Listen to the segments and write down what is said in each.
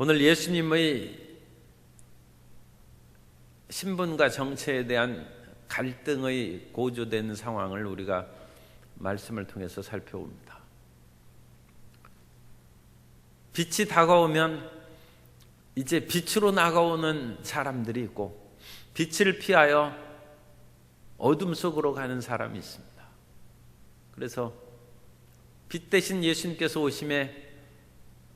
오늘 예수님의 신분과 정체에 대한 갈등의 고조된 상황을 우리가 말씀을 통해서 살펴봅니다. 빛이 다가오면 이제 빛으로 나가오는 사람들이 있고 빛을 피하여 어둠 속으로 가는 사람이 있습니다. 그래서 빛 대신 예수님께서 오심에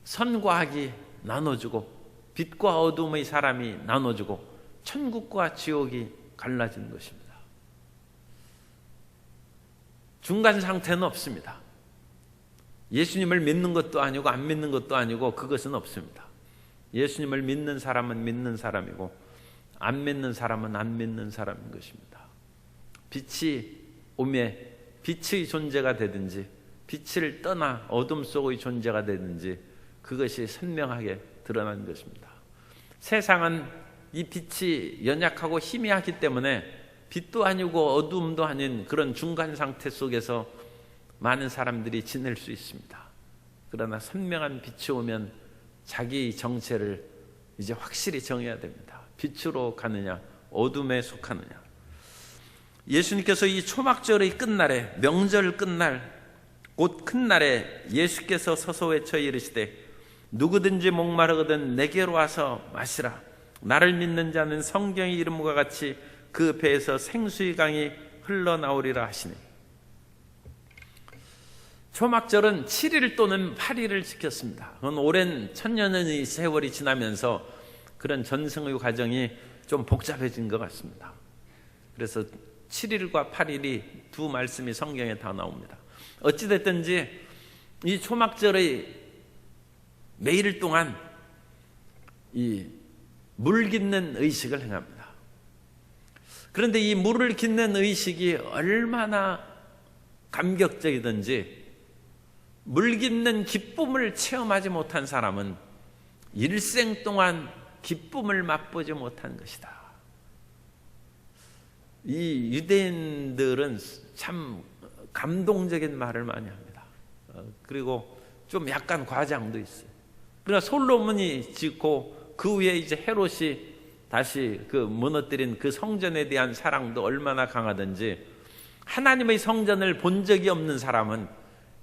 선과 악이 나눠주고 빛과 어둠의 사람이 나눠주고 천국과 지옥이 갈라진 것입니다. 중간 상태는 없습니다. 예수님을 믿는 것도 아니고 안 믿는 것도 아니고 그것은 없습니다. 예수님을 믿는 사람은 믿는 사람이고 안 믿는 사람은 안 믿는 사람인 것입니다. 빛이 오매 빛의 존재가 되든지 빛을 떠나 어둠 속의 존재가 되든지 그것이 선명하게 드러난 것입니다. 세상은 이 빛이 연약하고 희미하기 때문에 빛도 아니고 어둠도 아닌 그런 중간 상태 속에서 많은 사람들이 지낼 수 있습니다. 그러나 선명한 빛이 오면 자기 정체를 이제 확실히 정해야 됩니다. 빛으로 가느냐, 어둠에 속하느냐. 예수님께서 이 초막절의 끝날에 명절 끝날 곧 큰 날에 예수께서 서서 외쳐 이르시되 누구든지 목마르거든 내게로 와서 마시라 나를 믿는 자는 성경의 이름과 같이 그 배에서 생수의 강이 흘러나오리라 하시니 초막절은 7일 또는 8일을 지켰습니다. 그건 오랜 천년의 세월이 지나면서 그런 전승의 과정이 좀 복잡해진 것 같습니다. 그래서 7일과 8일이 두 말씀이 성경에 다 나옵니다. 어찌됐든지 이 초막절의 매일 동안 이 물 깃는 의식을 행합니다. 그런데 이 물을 깃는 의식이 얼마나 감격적이든지 물 깃는 기쁨을 체험하지 못한 사람은 일생 동안 기쁨을 맛보지 못한 것이다. 이 유대인들은 참 감동적인 말을 많이 합니다. 어, 그리고 좀 약간 과장도 있어요. 그러나 솔로몬이 짓고 그 위에 이제 헤롯이 다시 그 무너뜨린 그 성전에 대한 사랑도 얼마나 강하든지 하나님의 성전을 본 적이 없는 사람은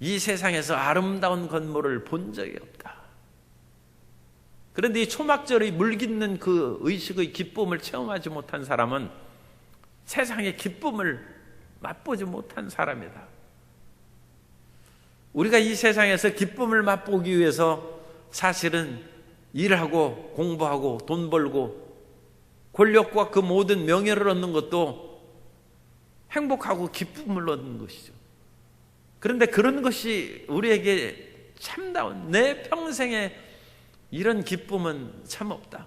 이 세상에서 아름다운 건물을 본 적이 없다. 그런데 이 초막절의 물깃는 그 의식의 기쁨을 체험하지 못한 사람은 세상의 기쁨을 맛보지 못한 사람이다. 우리가 이 세상에서 기쁨을 맛보기 위해서 사실은 일하고 공부하고 돈 벌고 권력과 그 모든 명예를 얻는 것도 행복하고 기쁨을 얻는 것이죠. 그런데 그런 것이 우리에게 참다운 내 평생에 이런 기쁨은 참 없다.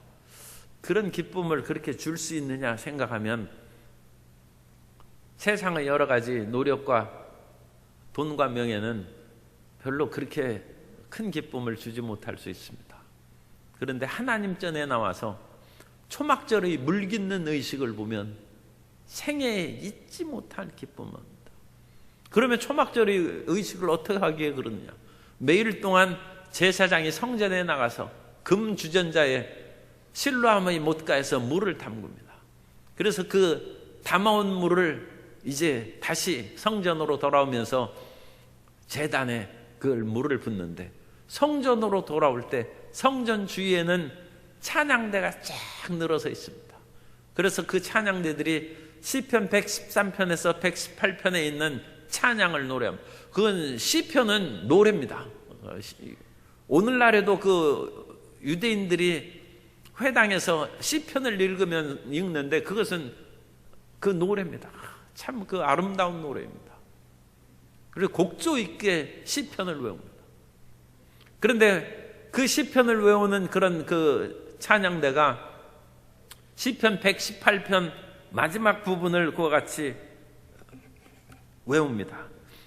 그런 기쁨을 그렇게 줄 수 있느냐 생각하면 세상의 여러 가지 노력과 돈과 명예는 별로 그렇게 큰 기쁨을 주지 못할 수 있습니다. 그런데 하나님 전에 나와서 초막절의 물깃는 의식을 보면 생애에 잊지 못할 기쁨입니다. 그러면 초막절의 의식을 어떻게 하기에 그러느냐? 매일 동안 제사장이 성전에 나가서 금 주전자에 실로암의 못가에서 물을 담굽니다. 그래서 그 담아온 물을 이제 다시 성전으로 돌아오면서 재단에 그 물을 붓는데 성전으로 돌아올 때 성전 주위에는 찬양대가 쫙 늘어서 있습니다. 그래서 그 찬양대들이 시편 113편에서 118편에 있는 찬양을 노래합니다. 그건 시편은 노래입니다. 오늘날에도 그 유대인들이 회당에서 시편을 읽으면 읽는데 그것은 그 노래입니다. 참 그 아름다운 노래입니다. 그리고 곡조 있게 시편을 외웁니다. 그런데 그 시편을 외우는 그런 그 찬양대가 시편 118편 마지막 부분을 그와 같이 외웁니다.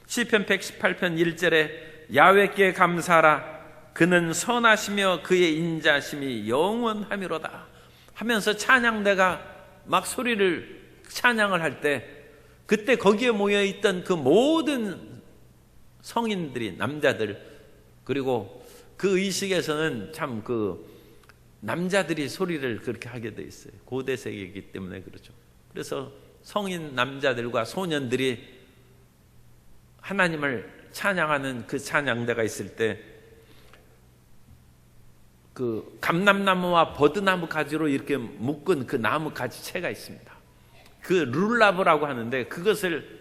시편 118편 1절에 야외께 감사라 그는 선하시며 그의 인자심이 영원하미로다 하면서 찬양대가 막 소리를 찬양을 할 때 그때 거기에 모여 있던 그 모든 성인들이 남자들 그리고 그 의식에서는 참 그 남자들이 소리를 그렇게 하게 돼 있어요. 고대 세계이기 때문에 그렇죠. 그래서 성인 남자들과 소년들이 하나님을 찬양하는 그 찬양대가 있을 때 그 감람나무와 버드나무 가지로 이렇게 묶은 그 나무 가지채가 있습니다. 그 룰라브라고 하는데 그것을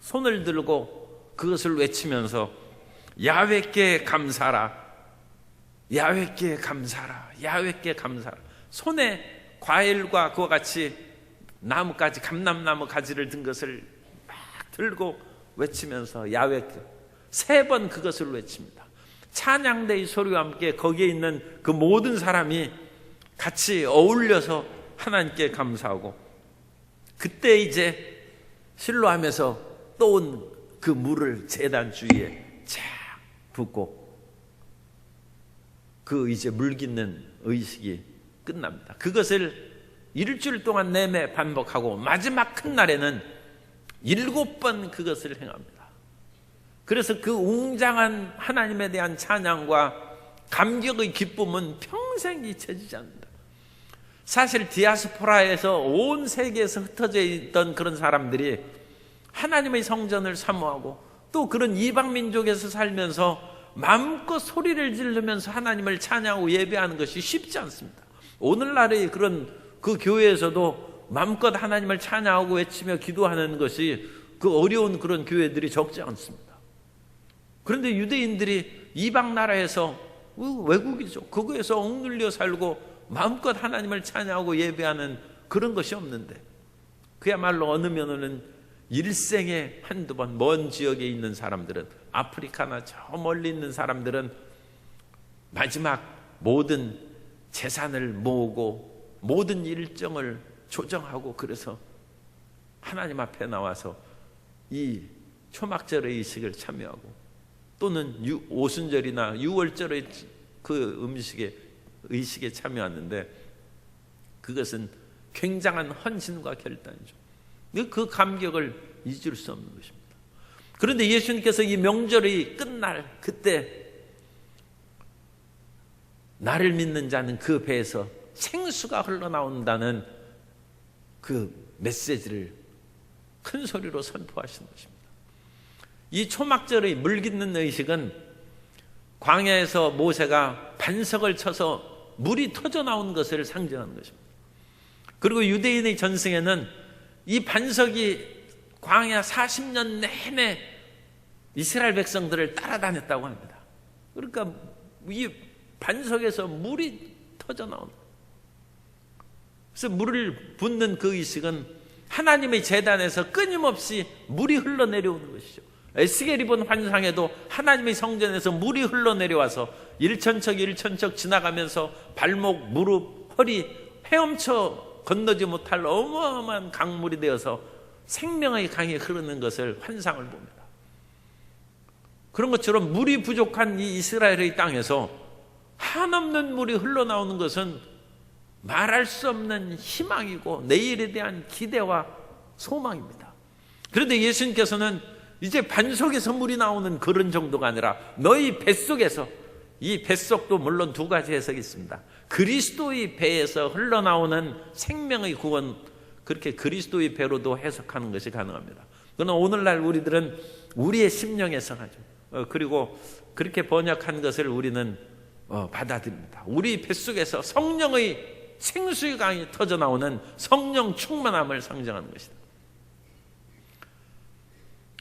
손을 들고 그것을 외치면서 야외께 감사라 야외께 감사라 야외께 감사라 손에 과일과 그와 같이 나무까지 감람나무 가지를 든 것을 막 들고 외치면서 야외께 세 번 그것을 외칩니다. 찬양대의 소리와 함께 거기에 있는 그 모든 사람이 같이 어울려서 하나님께 감사하고 그때 이제 실로하면서 떠온 그 물을 재단 주위에 쫙 붓고 그 이제 물 깃는 의식이 끝납니다. 그것을 일주일 동안 내내 반복하고 마지막 큰 날에는 일곱 번 그것을 행합니다. 그래서 그 웅장한 하나님에 대한 찬양과 감격의 기쁨은 평생 잊혀지지 않는다. 사실 디아스포라에서 온 세계에서 흩어져 있던 그런 사람들이 하나님의 성전을 사모하고 또 그런 이방 민족에서 살면서 마음껏 소리를 지르면서 하나님을 찬양하고 예배하는 것이 쉽지 않습니다. 오늘날의 그런 그 교회에서도 마음껏 하나님을 찬양하고 외치며 기도하는 것이 그 어려운 그런 교회들이 적지 않습니다. 그런데 유대인들이 이방 나라에서 외국이죠. 그거에서 억눌려 살고 마음껏 하나님을 찬양하고 예배하는 그런 것이 없는데 그야말로 어느 면은 일생에 한두 번 먼 지역에 있는 사람들은 아프리카나 저 멀리 있는 사람들은 마지막 모든 재산을 모으고 모든 일정을 조정하고 그래서 하나님 앞에 나와서 이 초막절의 의식을 참여하고 또는 오순절이나 유월절의 그 음식에 의식에 참여하는데 그것은 굉장한 헌신과 결단이죠. 그 감격을 잊을 수 없는 것입니다. 그런데 예수님께서 이 명절이 끝날 그때 나를 믿는 자는 그 배에서 생수가 흘러나온다는 그 메시지를 큰 소리로 선포하시는 것입니다. 이 초막절의 물 깃는 의식은 광야에서 모세가 반석을 쳐서 물이 터져 나온 것을 상징하는 것입니다. 그리고 유대인의 전승에는 이 반석이 광야 40년 내내 이스라엘 백성들을 따라다녔다고 합니다. 그러니까 이 반석에서 물이 터져 나온 그래서 물을 붓는 그 의식은 하나님의 재단에서 끊임없이 물이 흘러내려오는 것이죠. 에스겔이 본 환상에도 하나님의 성전에서 물이 흘러내려와서 일천척 일천척 지나가면서 발목, 무릎, 허리 헤엄쳐 건너지 못할 어마어마한 강물이 되어서 생명의 강이 흐르는 것을 환상을 봅니다. 그런 것처럼 물이 부족한 이 이스라엘의 땅에서 한없는 물이 흘러나오는 것은 말할 수 없는 희망이고 내일에 대한 기대와 소망입니다. 그런데 예수님께서는 이제 반석에서 물이 나오는 그런 정도가 아니라 너희 뱃속에서 이 뱃속도 물론 두 가지 해석이 있습니다. 그리스도의 배에서 흘러나오는 생명의 구원 그렇게 그리스도의 배로도 해석하는 것이 가능합니다. 그러나 오늘날 우리들은 우리의 심령에서 하죠. 어, 그리고 그렇게 번역한 것을 우리는 어, 받아들입니다. 우리 뱃속에서 성령의 생수의 강이 터져 나오는 성령 충만함을 상징하는 것이다.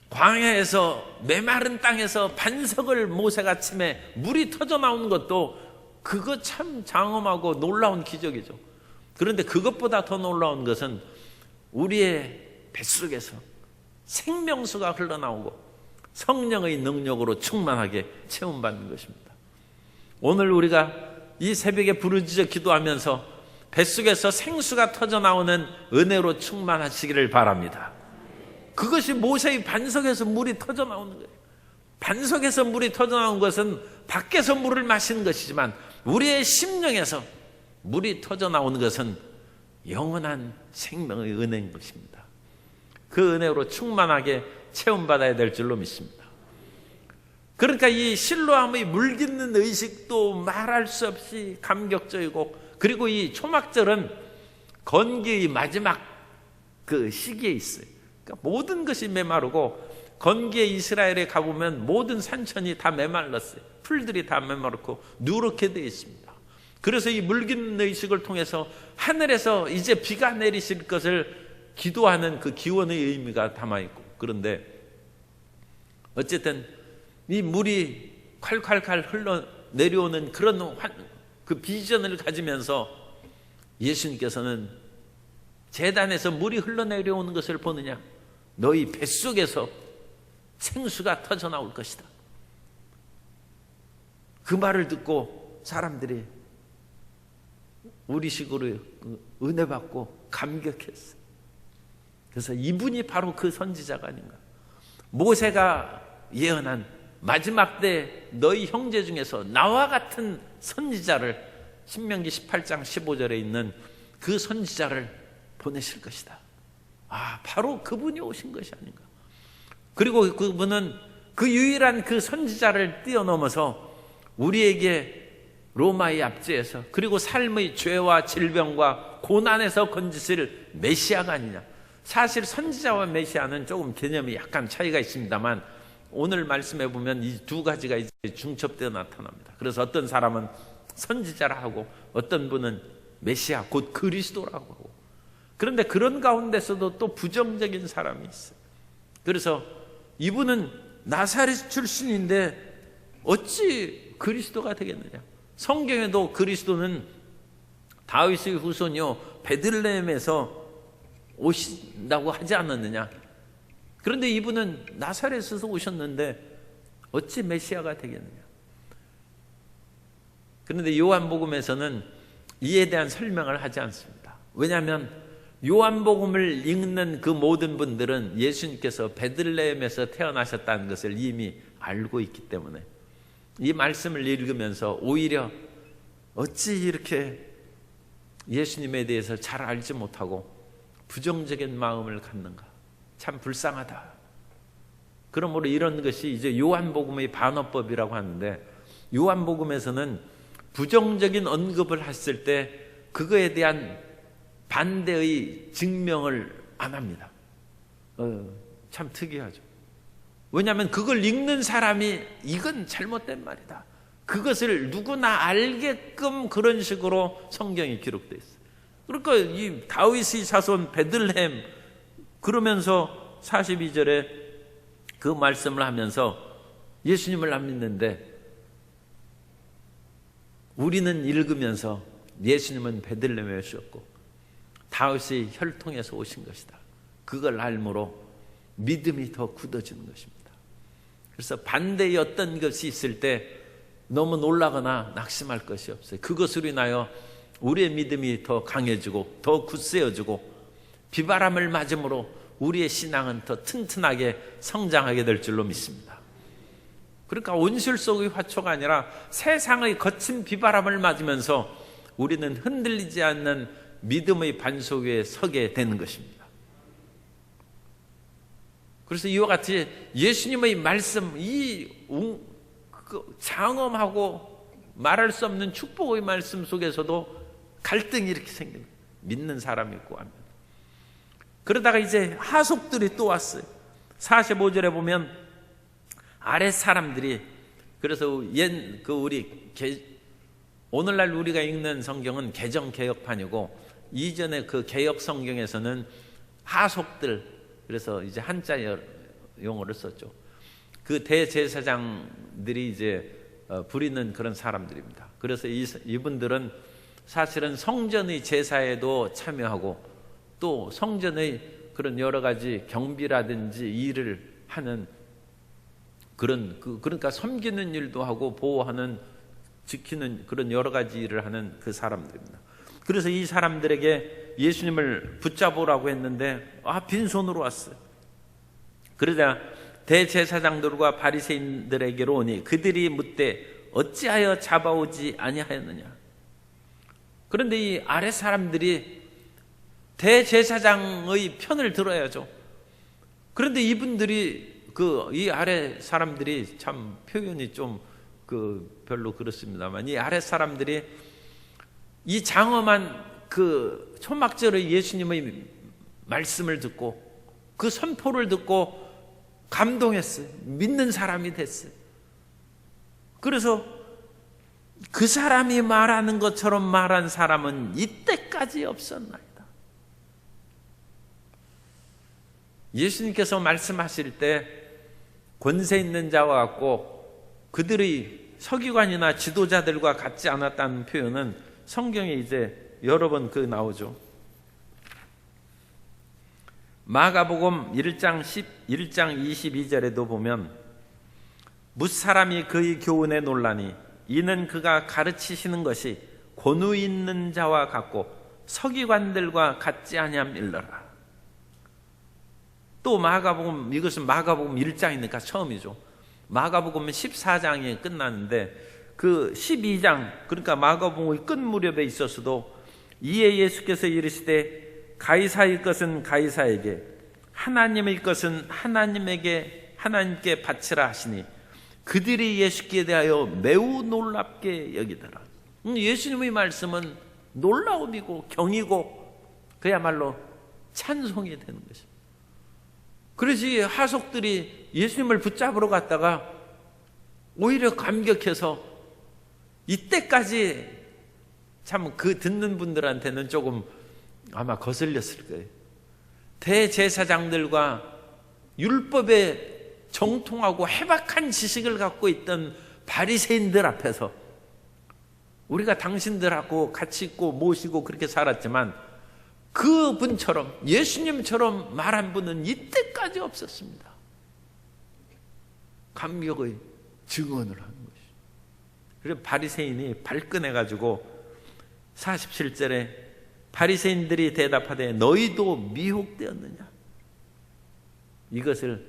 광야에서 메마른 땅에서 반석을 모세가 침해 물이 터져 나오는 것도 그거 참 장엄하고 놀라운 기적이죠. 그런데 그것보다 더 놀라운 것은 우리의 뱃속에서 생명수가 흘러나오고 성령의 능력으로 충만하게 체험받는 것입니다. 오늘 우리가 이 새벽에 부르짖어 기도하면서 뱃속에서 생수가 터져 나오는 은혜로 충만하시기를 바랍니다. 그것이 모세의 반석에서 물이 터져 나오는 거예요. 반석에서 물이 터져 나온 것은 밖에서 물을 마시는 것이지만 우리의 심령에서 물이 터져 나오는 것은 영원한 생명의 은혜인 것입니다. 그 은혜로 충만하게 체험받아야 될 줄로 믿습니다. 그러니까 이 실로함의 물 깃는 의식도 말할 수 없이 감격적이고 그리고 이 초막절은 건기의 마지막 그 시기에 있어요. 그러니까 모든 것이 메마르고 건기에 이스라엘에 가보면 모든 산천이 다 메말랐어요. 풀들이 다 메마르고 누렇게 되어 있습니다. 그래서 이 물긴 의식을 통해서 하늘에서 이제 비가 내리실 것을 기도하는 그 기원의 의미가 담아 있고 그런데 어쨌든 이 물이 콸콸콸 흘러 내려오는 그런 그 비전을 가지면서 예수님께서는 재단에서 물이 흘러내려오는 것을 보느냐 너희 뱃속에서 생수가 터져 나올 것이다. 그 말을 듣고 사람들이 우리식으로 은혜 받고 감격했어. 그래서 이분이 바로 그 선지자가 아닌가. 모세가 예언한 마지막 때 너희 형제 중에서 나와 같은 선지자를 신명기 18장 15절에 있는 그 선지자를 보내실 것이다. 아, 바로 그분이 오신 것이 아닌가. 그리고 그분은 그 유일한 그 선지자를 뛰어넘어서 우리에게 로마의 압제에서 그리고 삶의 죄와 질병과 고난에서 건지실 메시아가 아니냐. 사실 선지자와 메시아는 조금 개념이 약간 차이가 있습니다만 오늘 말씀해 보면 이 두 가지가 이제 중첩되어 나타납니다. 그래서 어떤 사람은 선지자라 하고 어떤 분은 메시아 곧 그리스도라고 하고 그런데 그런 가운데서도 또 부정적인 사람이 있어요. 그래서 이분은 나사렛 출신인데 어찌 그리스도가 되겠느냐? 성경에도 그리스도는 다윗의 후손이요 베들레헴에서 오신다고 하지 않았느냐? 그런데 이분은 나사렛에서 오셨는데 어찌 메시아가 되겠느냐? 그런데 요한복음에서는 이에 대한 설명을 하지 않습니다. 왜냐하면 요한복음을 읽는 그 모든 분들은 예수님께서 베들레헴에서 태어나셨다는 것을 이미 알고 있기 때문에 이 말씀을 읽으면서 오히려 어찌 이렇게 예수님에 대해서 잘 알지 못하고 부정적인 마음을 갖는가? 참 불쌍하다. 그러므로 이런 것이 이제 요한복음의 반어법이라고 하는데 요한복음에서는 부정적인 언급을 했을 때 그거에 대한 반대의 증명을 안 합니다. 어, 참 특이하죠. 왜냐하면 그걸 읽는 사람이 이건 잘못된 말이다. 그것을 누구나 알게끔 그런 식으로 성경이 기록되어 있어요. 그러니까 이 다윗의 자손 베들렘 그러면서 42절에 그 말씀을 하면서 예수님을 안 믿는데 우리는 읽으면서 예수님은 베들렘에 오셨고 다윗의 혈통에서 오신 것이다. 그걸 알므로 믿음이 더 굳어지는 것입니다. 그래서 반대의 어떤 것이 있을 때 너무 놀라거나 낙심할 것이 없어요. 그것으로 인하여 우리의 믿음이 더 강해지고 더 굳세어지고 비바람을 맞음으로 우리의 신앙은 더 튼튼하게 성장하게 될 줄로 믿습니다. 그러니까 온실 속의 화초가 아니라 세상의 거친 비바람을 맞으면서 우리는 흔들리지 않는 믿음의 반석 위에 서게 되는 것입니다. 그래서 이와 같이 예수님의 말씀, 이그 장엄하고 말할 수 없는 축복의 말씀 속에서도 갈등이 이렇게 생깁니다. 믿는 사람이 있고 하면. 그러다가 이제 하속들이 또 왔어요. 45절에 보면 아래 사람들이 그래서 옛 그 우리 개, 오늘날 우리가 읽는 성경은 개정 개혁판이고 이전에 그 개혁 성경에서는 하속들 그래서 이제 한자 용어를 썼죠. 그 대제사장들이 이제 어, 부리는 그런 사람들입니다. 그래서 이, 이분들은 사실은 성전의 제사에도 참여하고 또 성전의 그런 여러 가지 경비라든지 일을 하는 그런 그 그러니까 섬기는 일도 하고 보호하는 지키는 그런 여러 가지 일을 하는 그 사람들입니다. 그래서 이 사람들에게 예수님을 붙잡으라고 했는데 아 빈손으로 왔어요. 그러자 대제사장들과 바리새인들에게로 오니 그들이 묻되 어찌하여 잡아오지 아니하였느냐. 그런데 이 아래 사람들이 대제사장의 편을 들어야죠. 그런데 이분들이 그 이 아래 사람들이 참 표현이 좀 그 별로 그렇습니다만 이 아래 사람들이 이 장엄한 그 초막절의 예수님의 말씀을 듣고 그 선포를 듣고 감동했어요. 믿는 사람이 됐어요. 그래서 그 사람이 말하는 것처럼 말한 사람은 이때까지 없었나이다. 예수님께서 말씀하실 때 권세 있는 자와 같고 그들의 서기관이나 지도자들과 같지 않았다는 표현은 성경에 이제 여러 번 그 나오죠. 마가복음 1장 11장 22절에도 보면 무사람이 그의 교훈에 논라니 이는 그가 가르치시는 것이 권위 있는 자와 같고 서기관들과 같지 아니함일러라. 또 마가복음 이것은 마가복음 1장이니까 처음이죠. 마가복음은 14장이 끝났는데 그 12장 그러니까 마가복음의 끝 무렵에 있어서도 이에 예수께서 이르시되 가이사의 것은 가이사에게 하나님의 것은 하나님에게 하나님께 바치라 하시니 그들이 예수께 대하여 매우 놀랍게 여기더라. 음, 예수님의 말씀은 놀라움이고 경이고 그야말로 찬송이 되는 것입니다. 이 하속들이 예수님을 붙잡으러 갔다가 오히려 감격해서 이때까지 참 그 듣는 분들한테는 조금 아마 거슬렸을 거예요. 대제사장들과 율법에 정통하고 해박한 지식을 갖고 있던 바리새인들 앞에서 우리가 당신들하고 같이 있고 모시고 그렇게 살았지만 그 분처럼 예수님처럼 말한 분은 이때까지 없었습니다. 감격의 증언을 하는 것이. 그래서 바리새인이 발끈해 가지고 47절에 바리새인들이 대답하되 너희도 미혹되었느냐? 이것을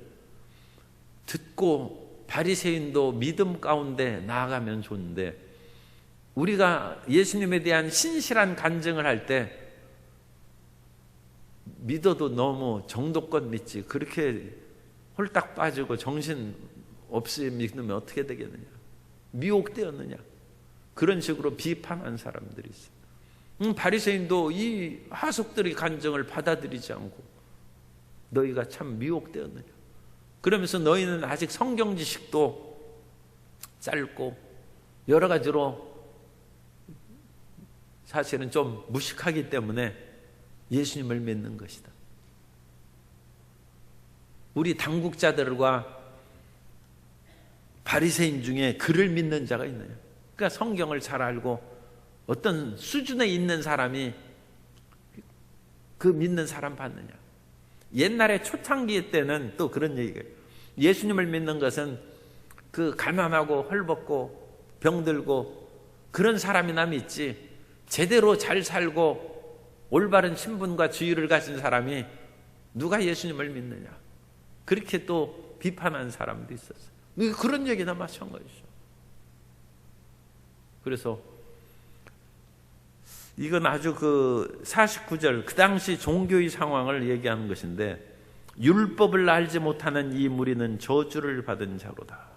듣고 바리새인도 믿음 가운데 나아가면 좋은데 우리가 예수님에 대한 신실한 간증을 할 때 믿어도 너무 정도껏 믿지 그렇게 홀딱 빠지고 정신 없이 믿으면 어떻게 되겠느냐? 미혹되었느냐? 그런 식으로 비판한 사람들이 있어요 음, 바리새인도 이 하속들의 간증을 받아들이지 않고 너희가 참 미혹되었느냐 그러면서 너희는 아직 성경 지식도 짧고 여러 가지로 사실은 좀 무식하기 때문에 예수님을 믿는 것이다. 우리 당국자들과 바리새인 중에 그를 믿는 자가 있느냐? 그러니까 성경을 잘 알고 어떤 수준에 있는 사람이 그 믿는 사람 받느냐? 옛날에 초창기 때는 또 그런 얘기가 예수님을 믿는 것은 그 가난하고 헐벗고 병들고 그런 사람이나 믿지 제대로 잘 살고 올바른 신분과 지위를 가진 사람이 누가 예수님을 믿느냐? 그렇게 또 비판한 사람도 있었어요. 그런 얘기나 마찬가지죠. 그래서 이건 아주 그 49절 그 당시 종교의 상황을 얘기하는 것인데 율법을 알지 못하는 이 무리는 저주를 받은 자로다.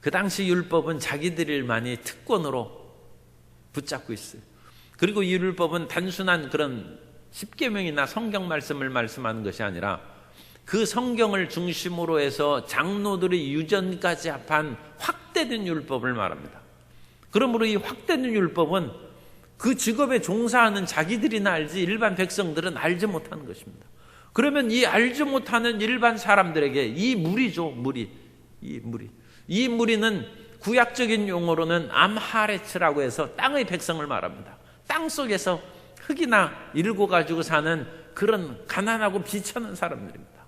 그 당시 율법은 자기들만이 특권으로 붙잡고 있어요. 그리고 이 율법은 단순한 그런 십계명이나 성경 말씀을 말씀하는 것이 아니라 그 성경을 중심으로 해서 장로들의 유전까지 합한 확대된 율법을 말합니다. 그러므로 이 확대된 율법은 그 직업에 종사하는 자기들이나 알지 일반 백성들은 알지 못하는 것입니다. 그러면 이 알지 못하는 일반 사람들에게 이 무리죠, 무리. 이 무리. 이 무리는 구약적인 용어로는 암하레츠라고 해서 땅의 백성을 말합니다. 땅 속에서 흙이나 일고 가지고 사는 그런 가난하고 비천한 사람들입니다.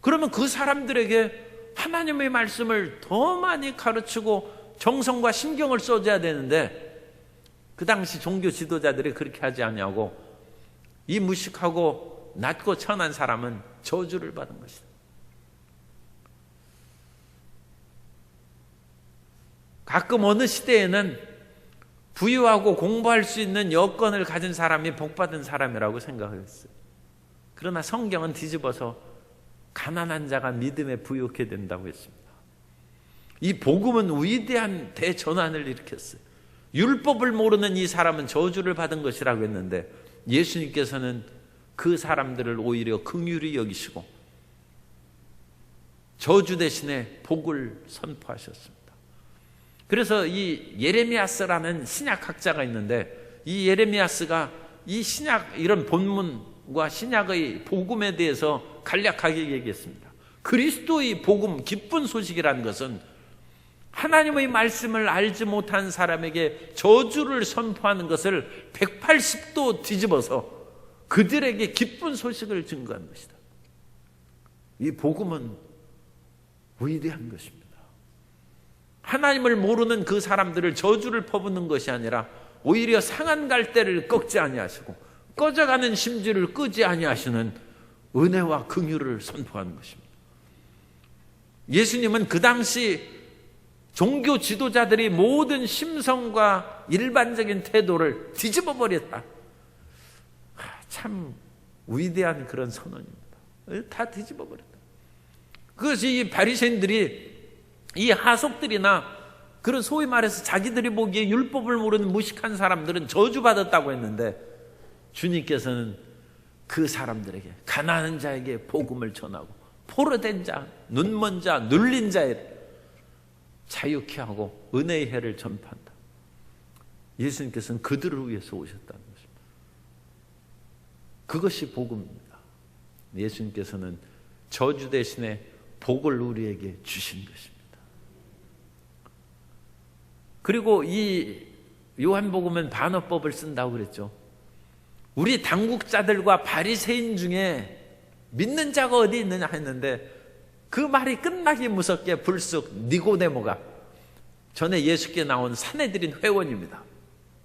그러면 그 사람들에게 하나님의 말씀을 더 많이 가르치고 정성과 신경을 써줘야 되는데 그 당시 종교 지도자들이 그렇게 하지 않냐고 이 무식하고 낮고 천한 사람은 저주를 받은 것이다. 가끔 어느 시대에는 부유하고 공부할 수 있는 여건을 가진 사람이 복받은 사람이라고 생각했어요. 그러나 성경은 뒤집어서 가난한 자가 믿음에 부유케 된다고 했습니다. 이 복음은 위대한 대전환을 일으켰어요. 율법을 모르는 이 사람은 저주를 받은 것이라고 했는데 예수님께서는 그 사람들을 오히려 긍휼히 여기시고 저주 대신에 복을 선포하셨습니다. 그래서 이 예레미야스라는 신약학자가 있는데 이 예레미야스가 이 신약 이런 본문과 신약의 복음에 대해서 간략하게 얘기했습니다. 그리스도의 복음 기쁜 소식이라는 것은 하나님의 말씀을 알지 못한 사람에게 저주를 선포하는 것을 180도 뒤집어서 그들에게 기쁜 소식을 증거한 것이다. 이 복음은 위대한 것입니다. 하나님을 모르는 그 사람들을 저주를 퍼붓는 것이 아니라 오히려 상한 갈대를 꺾지 아니하시고 꺼져가는 심지를 끄지 아니하시는 은혜와 긍휼을 선포하는 것입니다. 예수님은 그 당시 종교 지도자들이 모든 심성과 일반적인 태도를 뒤집어 버렸다. 참 위대한 그런 선언입니다. 다 뒤집어 버렸다. 그것이 이 바리새인들이 이 하속들이나 그런 소위 말해서 자기들이 보기에 율법을 모르는 무식한 사람들은 저주받았다고 했는데 주님께서는 그 사람들에게 가난한 자에게 복음을 전하고 포로된 자, 눈먼 자, 눌린 자에 자유케 하고 은혜의 해를 전파한다. 예수님께서는 그들을 위해서 오셨다는 것입니다. 그것이 복음입니다. 예수님께서는 저주 대신에 복을 우리에게 주신 것입니다. 그리고 이 요한복음은 반어법을 쓴다고 그랬죠. 우리 당국자들과 바리새인 중에 믿는 자가 어디 있느냐 했는데 그 말이 끝나기 무섭게 불쑥 니고데모가 전에 예수께 나온 사내들인 회원입니다.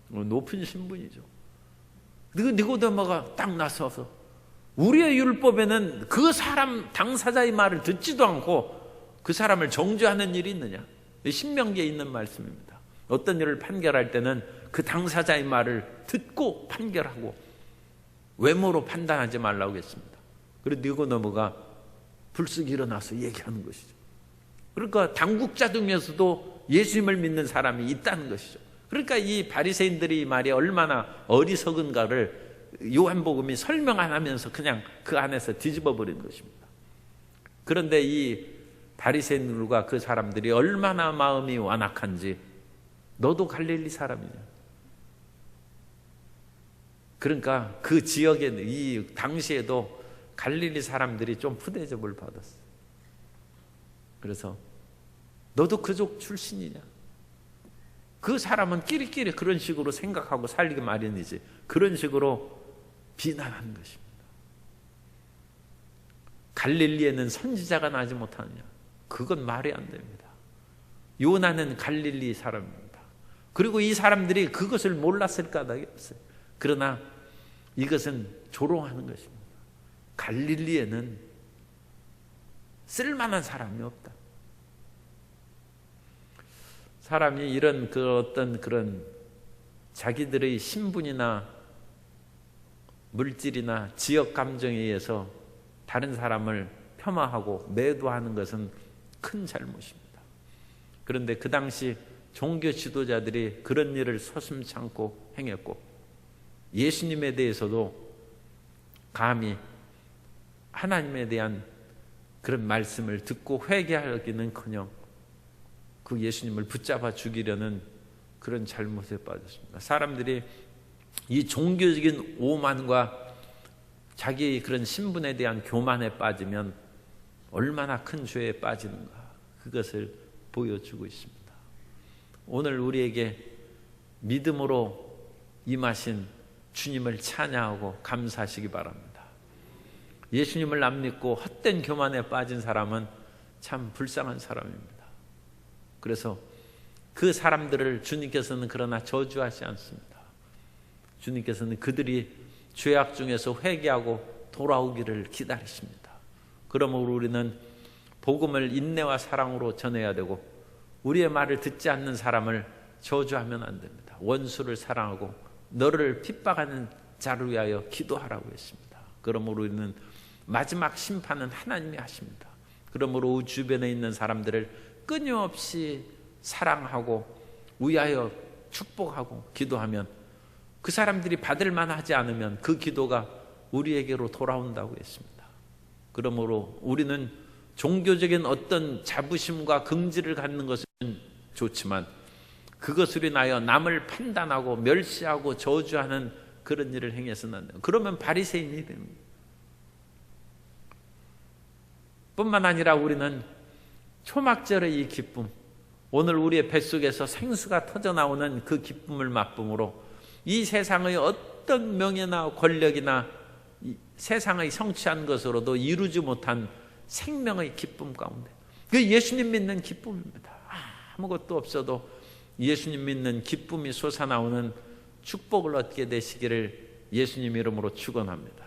높은 신분이죠. 그 니고데모가 딱 나서서 우리의 율법에는 그 사람 당사자의 말을 듣지도 않고 그 사람을 정죄하는 일이 있느냐? 신명기에 있는 말씀입니다. 어떤 일을 판결할 때는 그 당사자의 말을 듣고 판결하고 외모로 판단하지 말라고 했습니다. 그리고 니고데모가 불쑥 일어나서 얘기하는 것이죠. 그러니까 당국자 중에서도 예수님을 믿는 사람이 있다는 것이죠. 그러니까 이 바리새인들이 말이 얼마나 어리석은가를 요한복음이 설명 안 하면서 그냥 그 안에서 뒤집어 버린 것입니다. 그런데 이 바리새인들과 그 사람들이 얼마나 마음이 완악한지 너도 갈릴리 사람이냐? 그러니까 그 지역에 이 당시에도 갈릴리 사람들이 좀 푸대접을 받았어. 그래서 너도 그족 출신이냐? 그 사람은 끼리끼리 그런 식으로 생각하고 살기 마련이지. 그런 식으로 비난하는 것입니다. 갈릴리에는 선지자가 나지 못하느냐? 그건 말이 안 됩니다. 요나는 갈릴리 사람입니다. 그리고 이 사람들이 그것을 몰랐을 까닭이 없어요. 그러나 이것은 조롱하는 것입니다. 갈릴리에는 쓸만한 사람이 없다. 사람이 이런 그 어떤 그런 자기들의 신분이나 물질이나 지역 감정에 의해서 다른 사람을 폄하하고 매도하는 것은 큰 잘못입니다. 그런데 그 당시 종교 지도자들이 그런 일을 서슴지 않고 행했고 예수님에 대해서도 감히 하나님에 대한 그런 말씀을 듣고 회개하기는커녕 그 예수님을 붙잡아 죽이려는 그런 잘못에 빠졌습니다. 사람들이 이 종교적인 오만과 자기 그런 신분에 대한 교만에 빠지면 얼마나 큰 죄에 빠지는가 그것을 보여주고 있습니다. 오늘 우리에게 믿음으로 임하신 주님을 찬양하고 감사하시기 바랍니다. 예수님을 안 믿고 헛된 교만에 빠진 사람은 참 불쌍한 사람입니다. 그래서 그 사람들을 주님께서는 그러나 저주하지 않습니다. 주님께서는 그들이 죄악 중에서 회개하고 돌아오기를 기다리십니다. 그러므로 우리는 복음을 인내와 사랑으로 전해야 되고 우리의 말을 듣지 않는 사람을 저주하면 안 됩니다. 원수를 사랑하고 너를 핍박하는 자를 위하여 기도하라고 했습니다. 그러므로 우리는 마지막 심판은 하나님이 하십니다. 그러므로 주변에 있는 사람들을 끊임없이 사랑하고 위하여 축복하고 기도하면 그 사람들이 받을 만하지 않으면 그 기도가 우리에게로 돌아온다고 했습니다. 그러므로 우리는 종교적인 어떤 자부심과 긍지를 갖는 것은 좋지만 그것으로 인하여 남을 판단하고 멸시하고 저주하는 그런 일을 행해서는. 그러면 바리새인이 됩니다. 뿐만 아니라 우리는 초막절의 이 기쁨, 오늘 우리의 뱃속에서 생수가 터져 나오는 그 기쁨을 맛봄으로 이 세상의 어떤 명예나 권력이나 세상의 성취한 것으로도 이루지 못한 생명의 기쁨 가운데 그 예수님 믿는 기쁨입니다. 아무것도 없어도 예수님 믿는 기쁨이 솟아나오는 축복을 얻게 되시기를 예수님 이름으로 축원합니다.